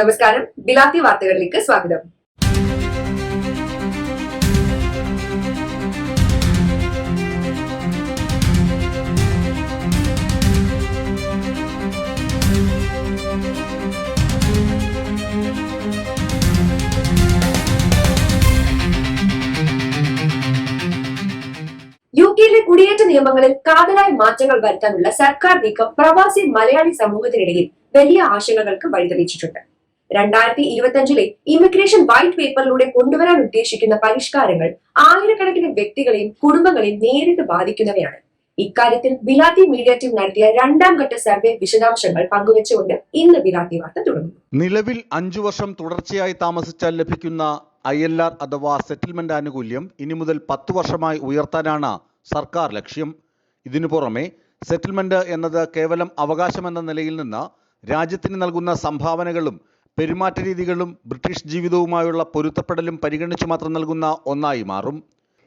നമസ്കാരം. ബിലാത്തി വാർത്തകളിലേക്ക് സ്വാഗതം. യു കുടിയേറ്റ നിയമങ്ങളിൽ കാതലായ മാറ്റങ്ങൾ വരുത്താനുള്ള സർക്കാർ നീക്കം പ്രവാസി മലയാളി സമൂഹത്തിനിടയിൽ വലിയ ആശങ്കകൾക്ക് വഴിതെളിച്ചിട്ടുണ്ട്. രണ്ടായിരത്തി ഇരുപത്തിയഞ്ചിലെ ഇമിഗ്രേഷൻ വൈറ്റ് പേപ്പറിലൂടെ കൊണ്ടുവരാൻ ഉദ്ദേശിക്കുന്ന പരിഷ്കാരങ്ങൾ ആയിരക്കണക്കിന് വ്യക്തികളെയും കുടുംബങ്ങളെയും നേരിട്ട് ബാധിക്കുന്നവയാണ്. ഇക്കാര്യത്തിൽ ബിലാത്തി മീഡിയ ടീം നടത്തിയ രണ്ടാം ഘട്ട സർവേ വിശദാംശങ്ങൾ പങ്കുവച്ചുകൊണ്ട് ഇന്ന് ബിലാത്തി വാർത്ത തുടങ്ങുന്നു. നിലവിൽ അഞ്ചു വർഷം തുടർച്ചയായി താമസിച്ചാൽ ലഭിക്കുന്ന ഐ എൽ ആർ അഥവാ സെറ്റിൽമെന്റ് ആനുകൂല്യം ഇനി മുതൽ പത്തു വർഷമായി ഉയർത്താനാണ് സർക്കാർ ലക്ഷ്യം. ഇതിനു പുറമെ സെറ്റിൽമെന്റ് എന്നത് കേവലം അവകാശമെന്ന നിലയിൽ നിന്ന് രാജ്യത്തിന് നൽകുന്ന സംഭാവനകളും പെരുമാറ്റ രീതികളും ബ്രിട്ടീഷ് ജീവിതവുമായുള്ള പൊരുത്തപ്പെടലും പരിഗണിച്ചു മാത്രം നൽകുന്ന ഒന്നായി മാറും.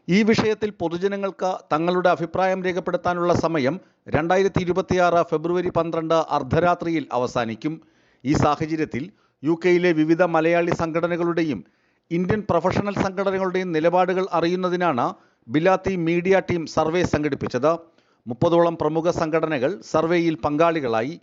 ഈ വിഷയത്തിൽ പൊതുജനങ്ങൾക്ക് തങ്ങളുടെ അഭിപ്രായം രേഖപ്പെടുത്താനുള്ള സമയം രണ്ടായിരത്തി ഇരുപത്തിയാറ് ഫെബ്രുവരി പന്ത്രണ്ട് അർദ്ധരാത്രിയിൽ അവസാനിക്കും. ഈ സാഹചര്യത്തിൽ യു കെയിലെ വിവിധ മലയാളി സംഘടനകളുടെയും ഇന്ത്യൻ പ്രൊഫഷണൽ സംഘടനകളുടെയും നിലപാടുകൾ അറിയുന്നതിനാണ് ബിലാത്തി മീഡിയ ടീം സർവേ സംഘടിപ്പിച്ചത്. മുപ്പതോളം പ്രമുഖ സംഘടനകൾ സർവേയിൽ പങ്കാളികളായി.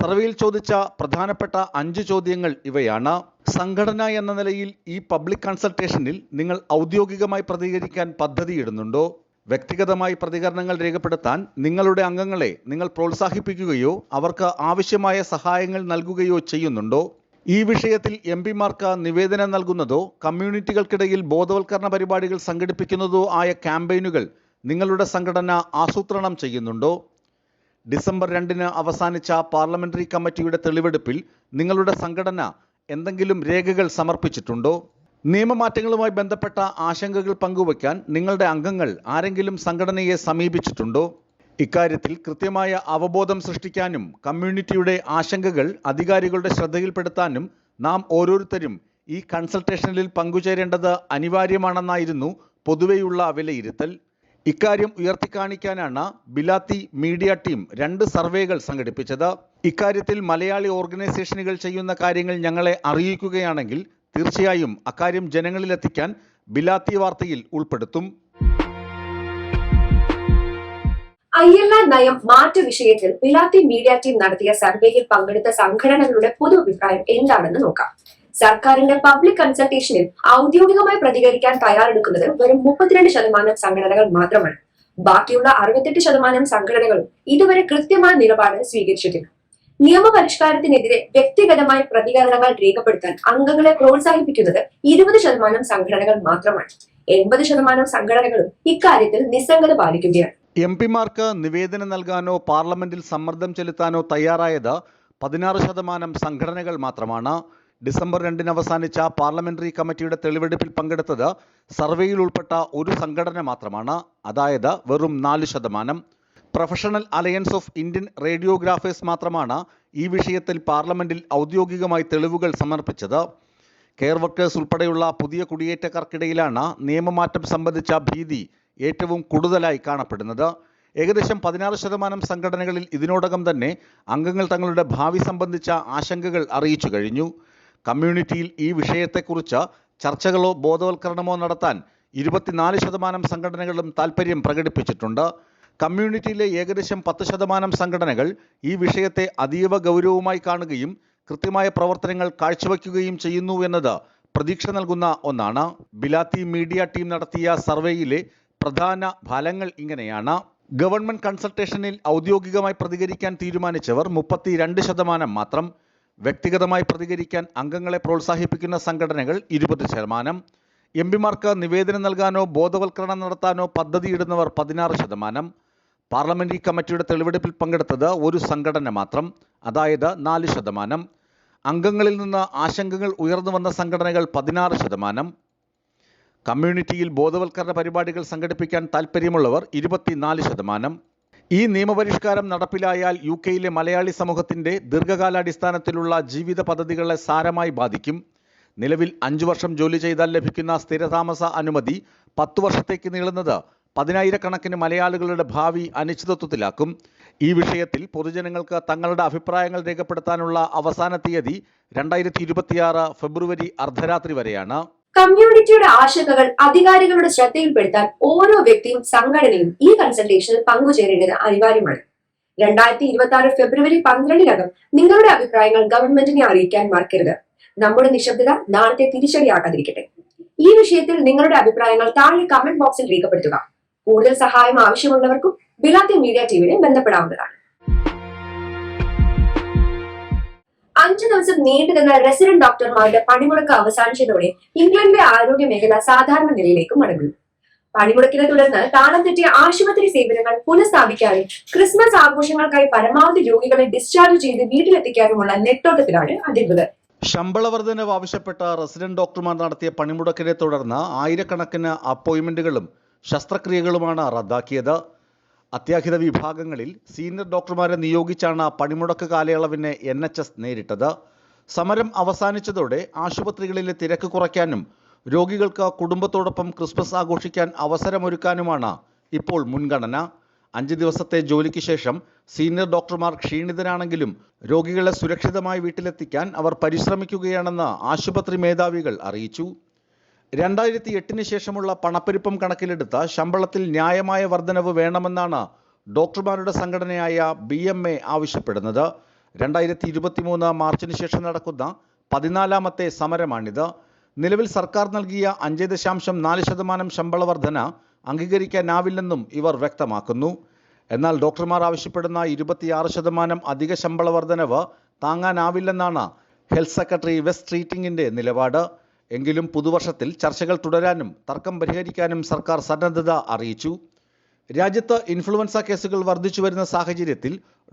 സർവേയിൽ ചോദിച്ച പ്രധാനപ്പെട്ട അഞ്ച് ചോദ്യങ്ങൾ ഇവയാണ്. സംഘടന എന്ന നിലയിൽ ഈ പബ്ലിക് കൺസൾട്ടേഷനിൽ നിങ്ങൾ ഔദ്യോഗികമായി പ്രതികരിക്കാൻ പദ്ധതിയിടുന്നുണ്ടോ? വ്യക്തിഗതമായി പ്രതികരണങ്ങൾ രേഖപ്പെടുത്താൻ നിങ്ങളുടെ അംഗങ്ങളെ നിങ്ങൾ പ്രോത്സാഹിപ്പിക്കുകയോ അവർക്ക് ആവശ്യമായ സഹായങ്ങൾ നൽകുകയോ ചെയ്യുന്നുണ്ടോ? ഈ വിഷയത്തിൽ എം പിമാർക്ക് നിവേദനം നൽകുന്നതോ കമ്മ്യൂണിറ്റികൾക്കിടയിൽ ബോധവൽക്കരണ പരിപാടികൾ സംഘടിപ്പിക്കുന്നതോ ആയ ക്യാമ്പയിനുകൾ നിങ്ങളുടെ സംഘടന ആസൂത്രണം ചെയ്യുന്നുണ്ടോ? ഡിസംബർ രണ്ടിന് അവസാനിച്ച പാർലമെന്ററി കമ്മിറ്റിയുടെ തെളിവെടുപ്പിൽ നിങ്ങളുടെ സംഘടന എന്തെങ്കിലും രേഖകൾ സമർപ്പിച്ചിട്ടുണ്ടോ? നിയമമാറ്റങ്ങളുമായി ബന്ധപ്പെട്ട ആശങ്കകൾ പങ്കുവയ്ക്കാൻ നിങ്ങളുടെ അംഗങ്ങൾ ആരെങ്കിലും സംഘടനയെ സമീപിച്ചിട്ടുണ്ടോ? ഇക്കാര്യത്തിൽ കൃത്യമായ അവബോധം സൃഷ്ടിക്കാനും കമ്മ്യൂണിറ്റിയുടെ ആശങ്കകൾ അധികാരികളുടെ ശ്രദ്ധയിൽപ്പെടുത്താനും നാം ഓരോരുത്തരും ഈ കൺസൾട്ടേഷനിൽ പങ്കുചേരേണ്ടത് അനിവാര്യമാണെന്നായിരുന്നു പൊതുവെയുള്ള വിലയിരുത്തൽ. ഇക്കാര്യം ഉയർത്തിക്കാണിക്കാനാണ് ബിലാത്തി മീഡിയ ടീം രണ്ട് സർവേകൾ സംഘടിപ്പിച്ചത്. ഇക്കാര്യത്തിൽ മലയാളി ഓർഗനൈസേഷനുകൾ ചെയ്യുന്ന കാര്യങ്ങൾ ഞങ്ങളെ അറിയിക്കുകയാണെങ്കിൽ തീർച്ചയായും അക്കാര്യം ജനങ്ങളിലെത്തിക്കാൻ ബിലാത്തി വാർത്തയിൽ ഉൾപ്പെടുത്തും. ഐ എൽ ആർ നയം മാറ്റ വിഷയത്തിൽ ബിലാത്തി മീഡിയ ടീം നടത്തിയ സർവേയിൽ പങ്കെടുത്ത സംഘടനകളുടെ പൊതു അഭിപ്രായം എന്താണെന്ന് നോക്കാം. സർക്കാരിന്റെ പബ്ലിക് കൺസൾട്ടേഷനിൽ ഔദ്യോഗികമായി പ്രതികരിക്കാൻ തയ്യാറെടുക്കുന്നത് വെറും മുപ്പത്തിരണ്ട് ശതമാനം സംഘടനകൾ മാത്രമാണ്. ബാക്കിയുള്ള അറുപത്തെട്ട് ശതമാനം സംഘടനകളും ഇതുവരെ കൃത്യമായ നിലപാട് സ്വീകരിച്ചിട്ടില്ല. നിയമപരിഷ്കാരത്തിനെതിരെ വ്യക്തിഗതമായ പ്രതികരണങ്ങൾ രേഖപ്പെടുത്താൻ അംഗങ്ങളെ പ്രോത്സാഹിപ്പിക്കുന്നത് ഇരുപത് ശതമാനം സംഘടനകൾ മാത്രമാണ്. എൺപത് ശതമാനം സംഘടനകളും ഇക്കാര്യത്തിൽ നിസ്സംഗത പാലിക്കുകയാണ്. എം പിമാർക്ക് നിവേദനം നൽകാനോ പാർലമെന്റിൽ സമ്മർദ്ദം ചെലുത്താനോ തയ്യാറായത് പതിനാറ് ശതമാനം സംഘടനകൾ മാത്രമാണ്. ഡിസംബർ രണ്ടിന് അവസാനിച്ച പാർലമെന്ററി കമ്മിറ്റിയുടെ തെളിവെടുപ്പിൽ പങ്കെടുത്തത് സർവേയിൽ ഉൾപ്പെട്ട ഒരു സംഘടന മാത്രമാണ്. അതായത് വെറും നാല് ശതമാനം. Professional alliance of Indian radiographers മാത്രമാണ് ഈ വിഷയത്തിൽ പാർലമെന്റിൽ ഔദ്യോഗികമായി തെളിവുകൾ സമർപ്പിച്ചത്. കെയർ വർക്കേഴ്സ് ഉൾപ്പെടെയുള്ള പുതിയ കുടിയേറ്റക്കാർക്കിടയിലാണ് നിയമമാറ്റം സംബന്ധിച്ച ഭീതി ഏറ്റവും കൂടുതലായി കാണപ്പെടുന്നത്. ഏകദേശം പതിനാറ് ശതമാനം സംഘടനകളിൽ ഇതിനോടകം തന്നെ അംഗങ്ങൾ തങ്ങളുടെ ഭാവി സംബന്ധിച്ച ആശങ്കകൾ അറിയിച്ചു കഴിഞ്ഞു. കമ്മ്യൂണിറ്റിയിൽ ഈ വിഷയത്തെക്കുറിച്ച് ചർച്ചകളോ ബോധവൽക്കരണമോ നടത്താൻ ഇരുപത്തിനാല് ശതമാനം സംഘടനകളും താൽപ്പര്യം പ്രകടിപ്പിച്ചിട്ടുണ്ട്. കമ്മ്യൂണിറ്റിയിലെ ഏകദേശം പത്ത് ശതമാനം സംഘടനകൾ ഈ വിഷയത്തെ അതീവ ഗൗരവമായി കാണുകയും കൃത്യമായ പ്രവർത്തനങ്ങൾ കാഴ്ചവെക്കുകയും ചെയ്യുന്നു എന്നത് പ്രതീക്ഷ നൽകുന്ന ഒന്നാണ്. ബിലാത്തി മീഡിയ ടീം നടത്തിയ സർവേയിലെ പ്രധാന ഫലങ്ങൾ ഇങ്ങനെയാണ്. ഗവൺമെന്റ് കൺസൾട്ടേഷനിൽ ഔദ്യോഗികമായി പ്രതികരിക്കാൻ തീരുമാനിച്ചവർ മുപ്പത്തിരണ്ട് ശതമാനം മാത്രം. വ്യക്തിഗതമായി പ്രതികരിക്കാൻ അംഗങ്ങളെ പ്രോത്സാഹിപ്പിക്കുന്ന സംഘടനകൾ ഇരുപത് ശതമാനം. എം പിമാർക്ക് നിവേദനം നൽകാനോ ബോധവൽക്കരണം നടത്താനോ പദ്ധതിയിടുന്നവർ പതിനാറ് ശതമാനം. പാർലമെന്ററി കമ്മിറ്റിയുടെ തെളിവെടുപ്പിൽ പങ്കെടുത്തത് ഒരു സംഘടന മാത്രം അതായത് നാല് ശതമാനം. അംഗങ്ങളിൽ നിന്ന് ആശങ്കകൾ ഉയർന്നു വന്ന സംഘടനകൾ പതിനാറ് ശതമാനം. കമ്മ്യൂണിറ്റിയിൽ ബോധവൽക്കരണ പരിപാടികൾ സംഘടിപ്പിക്കാൻ താൽപ്പര്യമുള്ളവർ ഇരുപത്തിനാല് ശതമാനം. ഈ നിയമപരിഷ്കാരം നടപ്പിലായാൽ യു കെയിലെ മലയാളി സമൂഹത്തിന്റെ ദീർഘകാലാടിസ്ഥാനത്തിലുള്ള ജീവിത പദ്ധതികളെ സാരമായി ബാധിക്കും. നിലവിൽ അഞ്ചു വർഷം ജോലി ചെയ്താൽ ലഭിക്കുന്ന സ്ഥിരതാമസ അനുമതി പത്തു വർഷത്തേക്ക് നീളുന്നത് പതിനായിരക്കണക്കിന് മലയാളികളുടെ ഭാവി അനിശ്ചിതത്വത്തിലാക്കും. ഈ വിഷയത്തിൽ പൊതുജനങ്ങൾക്ക് തങ്ങളുടെ അഭിപ്രായങ്ങൾ രേഖപ്പെടുത്താനുള്ള അവസാന തീയതി രണ്ടായിരത്തി ഫെബ്രുവരി അർദ്ധരാത്രി വരെയാണ്. കമ്മ്യൂണിറ്റിയുടെ ആശങ്കകൾ അധികാരികളുടെ ശ്രദ്ധയിൽപ്പെടുത്താൻ ഓരോ വ്യക്തിയും സംഘടനയും ഈ കൺസൾട്ടേഷനിൽ പങ്കുചേരേണ്ടത് അനിവാര്യമാണ്. രണ്ടായിരത്തി ഇരുപത്തി ആറ് ഫെബ്രുവരി പന്ത്രണ്ടിനകം നിങ്ങളുടെ അഭിപ്രായങ്ങൾ ഗവൺമെന്റിനെ അറിയിക്കാൻ മറക്കരുത്. നമ്മുടെ നിശബ്ദത നാളത്തെ തിരിച്ചടിയാകാതിരിക്കട്ടെ. ഈ വിഷയത്തിൽ നിങ്ങളുടെ അഭിപ്രായങ്ങൾ താഴെ കമന്റ് ബോക്സിൽ രേഖപ്പെടുത്തുക. കൂടുതൽ സഹായം ആവശ്യമുള്ളവർക്കും ബിലാത്തി മീഡിയ ടീമിനെ ബന്ധപ്പെടാവുന്നതാണ്. അഞ്ചു ദിവസം നീണ്ടുനിന്ന റെസിഡന്റ് ഡോക്ടർമാരുടെ പണിമുടക്ക് അവസാനിച്ചതോടെ ഇംഗ്ലണ്ടിലെ ആരോഗ്യ മേഖല സാധാരണ നിലയിലേക്ക് മടങ്ങി. പണിമുടക്കിനെ തുടർന്ന് താളം തെറ്റിയ ആശുപത്രി സേവനങ്ങൾ പുനഃസ്ഥാപിക്കാനും ക്രിസ്മസ് ആഘോഷങ്ങൾക്കായി പരമാവധി രോഗികളെ ഡിസ്ചാർജ് ചെയ്ത് വീട്ടിലെത്തിക്കാനുമുള്ള നെട്ടോട്ടത്തിലാണ് അധികൃതർ ശമ്പള വർധനവ് ആവശ്യപ്പെട്ട റെസിഡന്റ് ഡോക്ടർമാർ നടത്തിയ പണിമുടക്കിനെ തുടർന്ന് ആയിരക്കണക്കിന് അപ്പോയിന്റ്മെന്റുകളും ശസ്ത്രക്രിയകളുമാണ് റദ്ദാക്കിയത്. അത്യാഹിത വിഭാഗങ്ങളിൽ സീനിയർ ഡോക്ടർമാരെ നിയോഗിച്ചാണ് പണിമുടക്ക് കാലയളവിനെ എൻ എച്ച് എസ് നേരിട്ടത്. സമരം അവസാനിച്ചതോടെ ആശുപത്രികളിലെ തിരക്ക് കുറയ്ക്കാനും രോഗികൾക്ക് കുടുംബത്തോടൊപ്പം ക്രിസ്മസ് ആഘോഷിക്കാൻ അവസരമൊരുക്കാനുമാണ് ഇപ്പോൾ മുൻഗണന. അഞ്ച് ദിവസത്തെ ജോലിക്ക് ശേഷം സീനിയർ ഡോക്ടർമാർ ക്ഷീണിതരാണെങ്കിലും രോഗികളെ സുരക്ഷിതമായി വീട്ടിലെത്തിക്കാൻ അവർ പരിശ്രമിക്കുകയാണെന്ന് ആശുപത്രി മേധാവികൾ അറിയിച്ചു. രണ്ടായിരത്തി എട്ടിന് ശേഷമുള്ള പണപ്പെരുപ്പം കണക്കിലെടുത്ത ശമ്പളത്തിൽ ന്യായമായ വർധനവ് വേണമെന്നാണ് ഡോക്ടർമാരുടെ സംഘടനയായ ബി എം എ ആവശ്യപ്പെടുന്നത്. രണ്ടായിരത്തി ഇരുപത്തിമൂന്ന് മാർച്ചിന് ശേഷം നടക്കുന്ന പതിനാലാമത്തെ സമരമാണിത്. നിലവിൽ സർക്കാർ നൽകിയ അഞ്ച് ദശാംശം നാല് ശതമാനം ശമ്പള വർധന അംഗീകരിക്കാനാവില്ലെന്നും ഇവർ വ്യക്തമാക്കുന്നു. എന്നാൽ ഡോക്ടർമാർ ആവശ്യപ്പെടുന്ന ഇരുപത്തിയാറ് ശതമാനം അധിക ശമ്പള വർധനവ് താങ്ങാനാവില്ലെന്നാണ് ഹെൽത്ത് സെക്രട്ടറി വെസ്റ്റ് ട്രീറ്റിംഗിന്റെ നിലപാട്. എങ്കിലും പുതുവർഷത്തിൽ ചർച്ചകൾ തുടരാനും തർക്കം പരിഹരിക്കാനും സർക്കാർ സന്നദ്ധത അറിയിച്ചു. രാജ്യത്ത് ഇൻഫ്ലുവൻസ കേസുകൾ വർദ്ധിച്ചു വരുന്ന സാഹചര്യത്തിൽ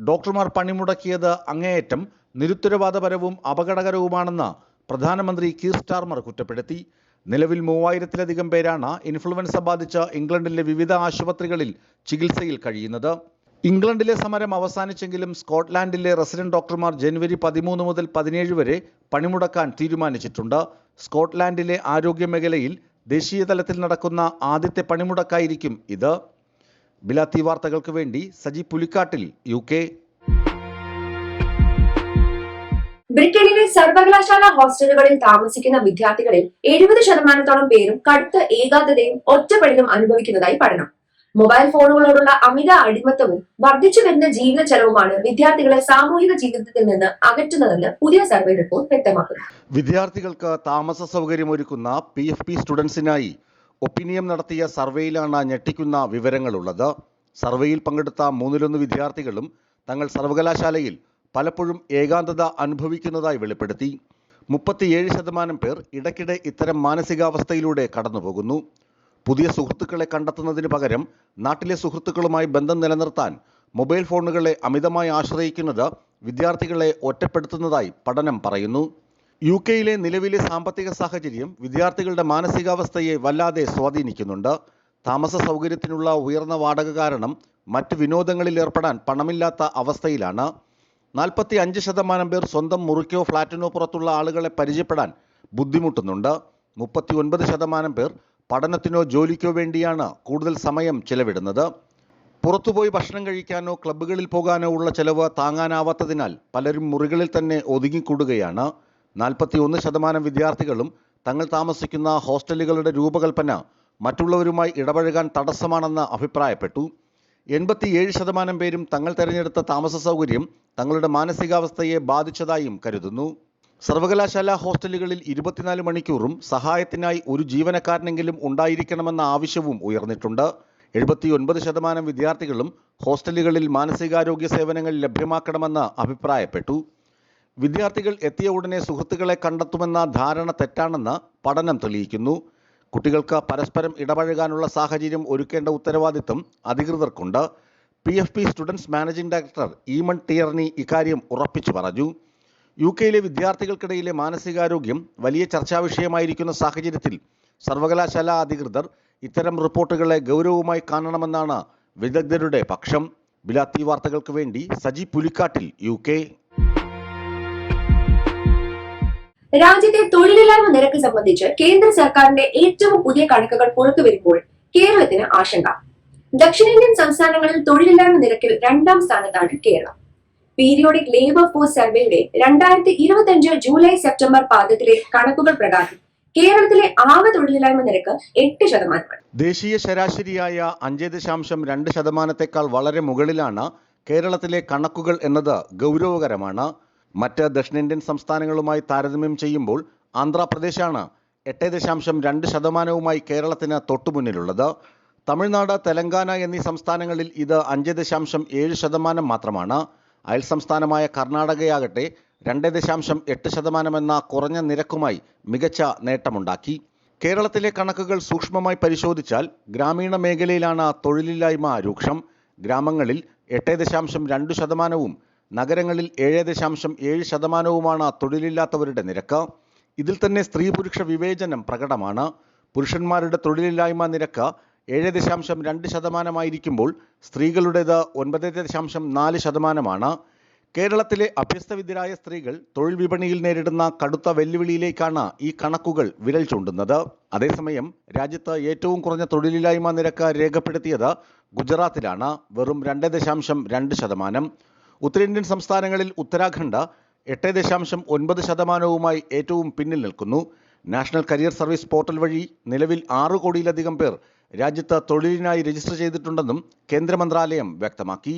ഡോക്ടർമാർ പണിമുടക്കിയത് അങ്ങേയറ്റം നിരുത്തരവാദപരവും അപകടകരവുമാണെന്ന് പ്രധാനമന്ത്രി കീർ സ്റ്റാർമർ കുറ്റപ്പെടുത്തി. നിലവിൽ മൂവായിരത്തിലധികം പേരാണ് ഇൻഫ്ലുവൻസ ബാധിച്ച് ഇംഗ്ലണ്ടിലെ വിവിധ ആശുപത്രികളിൽ ചികിത്സയിൽ കഴിയുന്നത്. ഇംഗ്ലണ്ടിലെ സമരം അവസാനിച്ചെങ്കിലും സ്കോട്ട്ലാൻഡിലെ റെസിഡന്റ് ഡോക്ടർമാർ ജനുവരി പതിമൂന്ന് മുതൽ പതിനേഴ് വരെ പണിമുടക്കാൻ തീരുമാനിച്ചിട്ടുണ്ട്. സ്കോട്ട്ലാൻഡിലെ ആരോഗ്യ മേഖലയിൽ ദേശീയ തലത്തിൽ നടക്കുന്ന ആദ്യത്തെ പണിമുടക്കായിരിക്കും ഇത്. ബിലാത്തി വാർത്തകൾക്ക് വേണ്ടി സജി പുലിക്കാട്ടിൽ യു കെ. ബ്രിട്ടനിലെ സർവകലാശാല ഹോസ്റ്റലുകളിൽ താമസിക്കുന്ന വിദ്യാർത്ഥികളിൽ എഴുപത് ശതമാനത്തോളം പേരും കടുത്ത ഏകാന്തതയും ഒറ്റപ്പെടലും അനുഭവിക്കുന്നതായി പഠനം. മൊബൈൽ ഫോണുകളോടുള്ള അമിത അടിമത്തവും വർദ്ധിച്ചു വരുന്ന ജീവിത ചെലവുമാണ് വിദ്യാർത്ഥികളെ സാമൂഹിക ജീവിതത്തിൽ നിന്ന് അകറ്റുന്നതെന്ന് പുതിയ സർവേ റിപ്പോർട്ട് വ്യക്തമാക്കുന്നു. വിദ്യാർത്ഥികൾക്ക് താമസ സൗകര്യമൊരുക്കുന്ന പി എഫ് പി സ്റ്റുഡൻസിനായി ഒപ്പീനിയം നടത്തിയ സർവേയിലാണ് ഞെട്ടിക്കുന്ന വിവരങ്ങളുള്ളത്. സർവേയിൽ പങ്കെടുത്ത മൂന്നിലൊന്ന് വിദ്യാർത്ഥികളും തങ്ങൾ സർവകലാശാലയിൽ പലപ്പോഴും ഏകാന്തത അനുഭവിക്കുന്നതായി വെളിപ്പെടുത്തി. മുപ്പത്തിയേഴ് ശതമാനം പേർ ഇടയ്ക്കിടെ ഇത്തരം മാനസികാവസ്ഥയിലൂടെ കടന്നുപോകുന്നു. പുതിയ സുഹൃത്തുക്കളെ കണ്ടെത്തുന്നതിന് പകരം നാട്ടിലെ സുഹൃത്തുക്കളുമായി ബന്ധം നിലനിർത്താൻ മൊബൈൽ ഫോണുകളെ അമിതമായി ആശ്രയിക്കുന്നത് വിദ്യാർത്ഥികളെ ഒറ്റപ്പെടുത്തുന്നതായി പഠനം പറയുന്നു. യു കെയിലെ നിലവിലെ സാമ്പത്തിക സാഹചര്യം വിദ്യാർത്ഥികളുടെ മാനസികാവസ്ഥയെ വല്ലാതെ സ്വാധീനിക്കുന്നുണ്ട്. താമസ സൗകര്യത്തിനുള്ള ഉയർന്ന വാടക കാരണം മറ്റ് വിനോദങ്ങളിൽ ഏർപ്പെടാൻ പണമില്ലാത്ത അവസ്ഥയിലാണ്. നാൽപ്പത്തി അഞ്ച് ശതമാനം പേർ സ്വന്തം മുറിക്കോ ഫ്ളാറ്റിനോ പുറത്തുള്ള ആളുകളെ പരിചയപ്പെടാൻ ബുദ്ധിമുട്ടുന്നുണ്ട്. മുപ്പത്തി ഒൻപത് ശതമാനം പേർ പഠനത്തിനോ ജോലിക്കോ വേണ്ടിയാണ് കൂടുതൽ സമയം ചെലവിടുന്നത്. പുറത്തുപോയി ഭക്ഷണം കഴിക്കാനോ ക്ലബ്ബുകളിൽ പോകാനോ ഉള്ള ചെലവ് താങ്ങാനാവാത്തതിനാൽ പലരും മുറികളിൽ തന്നെ ഒതുങ്ങിക്കൂടുകയാണ്. നാൽപ്പത്തി ഒന്ന് ശതമാനം വിദ്യാർത്ഥികളും തങ്ങൾ താമസിക്കുന്ന ഹോസ്റ്റലുകളുടെ രൂപകൽപ്പന മറ്റുള്ളവരുമായി ഇടപഴകാൻ തടസ്സമാണെന്ന് അഭിപ്രായപ്പെട്ടു. എൺപത്തിയേഴ് ശതമാനം പേരും തങ്ങൾ തിരഞ്ഞെടുത്ത താമസ സൗകര്യം തങ്ങളുടെ മാനസികാവസ്ഥയെ ബാധിച്ചതായും കരുതുന്നു. സർവകലാശാല ഹോസ്റ്റലുകളിൽ ഇരുപത്തിനാല് മണിക്കൂറും സഹായത്തിനായി ഒരു ജീവനക്കാരനെങ്കിലും ഉണ്ടായിരിക്കണമെന്ന ആവശ്യവും ഉയർന്നിട്ടുണ്ട്. എഴുപത്തിയൊൻപത് ശതമാനം വിദ്യാർത്ഥികളും ഹോസ്റ്റലുകളിൽ മാനസികാരോഗ്യ സേവനങ്ങൾ ലഭ്യമാക്കണമെന്ന് അഭിപ്രായപ്പെട്ടു. വിദ്യാർത്ഥികൾ എത്തിയ ഉടനെ സുഹൃത്തുക്കളെ കണ്ടെത്തുമെന്ന ധാരണ തെറ്റാണെന്ന് പഠനം തെളിയിക്കുന്നു. കുട്ടികൾക്ക് പരസ്പരം ഇടപഴകാനുള്ള സാഹചര്യം ഒരുക്കേണ്ട ഉത്തരവാദിത്തം അധികൃതർക്കുണ്ട്. P F P students managing director Eamonn Tierney ഇക്കാര്യം ഉറപ്പിച്ചു പറഞ്ഞു. യു കെയിലെ വിദ്യാർത്ഥികൾക്കിടയിലെ മാനസികാരോഗ്യം വലിയ ചർച്ചാ വിഷയമായിരിക്കുന്ന സാഹചര്യത്തിൽ സർവകലാശാല അധികൃതർ ഇത്തരം റിപ്പോർട്ടുകളെ ഗൗരവമായി കാണണമെന്നാണ് വിദഗ്ധരുടെ പക്ഷം. ബിലാത്തി വാർത്തകൾക്ക് വേണ്ടി സജി പുലിക്കാട്ടിൽ യു കെ രാജ്യത്തെ തൊഴിലില്ലായ്മ നിരക്ക് സംബന്ധിച്ച് കേന്ദ്ര സർക്കാരിന്റെ ഏറ്റവും പുതിയ കണക്കുകൾ പുറത്തുവരുമ്പോൾ കേരളത്തിന് ആശങ്ക. ദക്ഷിണേന്ത്യൻ സംസ്ഥാനങ്ങളിൽ തൊഴിലില്ലായ്മ നിരക്കിൽ രണ്ടാം സ്ഥാനത്താണ് കേരളം. പീരിയോഡിക് ലേബർ ഫോഴ്സ് സർവേയുടെ രണ്ടായിരത്തി ഇരുപത്തിയഞ്ച് ജൂലൈ സെപ്റ്റംബർ പാദത്തിലെ കണക്കുകൾ പ്രകാരം കേരളത്തിലെ ആകെ തൊഴിലില്ലായ്മ നിരക്ക് എട്ട് ശതമാനമാണ്. ദേശീയ ശരാശരിയായ അഞ്ച് ദശാംശം രണ്ട് ശതമാനത്തെക്കാൾ വളരെ മുകളിലാണ് കേരളത്തിലെ കണക്കുകൾ എന്നത് ഗൗരവകരമാണ്. മറ്റ് ദക്ഷിണേന്ത്യൻ സംസ്ഥാനങ്ങളുമായി താരതമ്യം ചെയ്യുമ്പോൾ ആന്ധ്രാപ്രദേശാണ് എട്ട് ദശാംശം രണ്ട് ശതമാനവുമായി കേരളത്തിന് തൊട്ടുമുന്നിലുള്ളത്. തമിഴ്നാട് തെലങ്കാന എന്നീ സംസ്ഥാനങ്ങളിൽ ഇത് അഞ്ച് ദശാംശം ഏഴ് ശതമാനം മാത്രമാണ്. അയൽ സംസ്ഥാനമായ കർണാടകയാകട്ടെ രണ്ട് ദശാംശം എട്ട് ശതമാനമെന്ന കുറഞ്ഞ നിരക്കുമായി മികച്ച നേട്ടമുണ്ടാക്കി. കേരളത്തിലെ കണക്കുകൾ സൂക്ഷ്മമായി പരിശോധിച്ചാൽ ഗ്രാമീണ മേഖലയിലാണ് തൊഴിലില്ലായ്മ രൂക്ഷം. ഗ്രാമങ്ങളിൽ എട്ട് ദശാംശം രണ്ട് ശതമാനവും നഗരങ്ങളിൽ ഏഴ് ദശാംശം ഏഴ് ശതമാനവുമാണ് തൊഴിലില്ലാത്തവരുടെ നിരക്ക്. ഇതിൽ തന്നെ സ്ത്രീ പുരുഷ വിവേചനം പ്രകടമാണ്. പുരുഷന്മാരുടെ തൊഴിലില്ലായ്മ നിരക്ക് ഏഴ് ദശാംശം രണ്ട് ശതമാനമായിരിക്കുമ്പോൾ സ്ത്രീകളുടേത് ഒൻപത് ദശാംശം നാല് ശതമാനമാണ്. കേരളത്തിലെ അഭ്യസ്തവിദ്യരായ സ്ത്രീകൾ തൊഴിൽ വിപണിയിൽ നേരിടുന്ന കടുത്ത വെല്ലുവിളിയിലേക്കാണ് ഈ കണക്കുകൾ വിരൽ ചൂണ്ടുന്നത്. അതേസമയം രാജ്യത്ത് ഏറ്റവും കുറഞ്ഞ തൊഴിലില്ലായ്മ നിരക്ക് രേഖപ്പെടുത്തിയത് ഗുജറാത്തിലാണ് വെറും രണ്ട് ദശാംശം രണ്ട് ശതമാനം. ഉത്തരേന്ത്യൻ സംസ്ഥാനങ്ങളിൽ ഉത്തരാഖണ്ഡ് എട്ട് ദശാംശം ഒൻപത് ശതമാനവുമായി ഏറ്റവും പിന്നിൽ നിൽക്കുന്നു. നാഷണൽ കരിയർ സർവീസ് പോർട്ടൽ വഴി നിലവിൽ ആറ് കോടിയിലധികം പേർ രാജ്യത്ത് തൊഴിലിനായി രജിസ്റ്റർ ചെയ്തിട്ടുണ്ടെന്നും കേന്ദ്ര മന്ത്രാലയം വ്യക്തമാക്കി.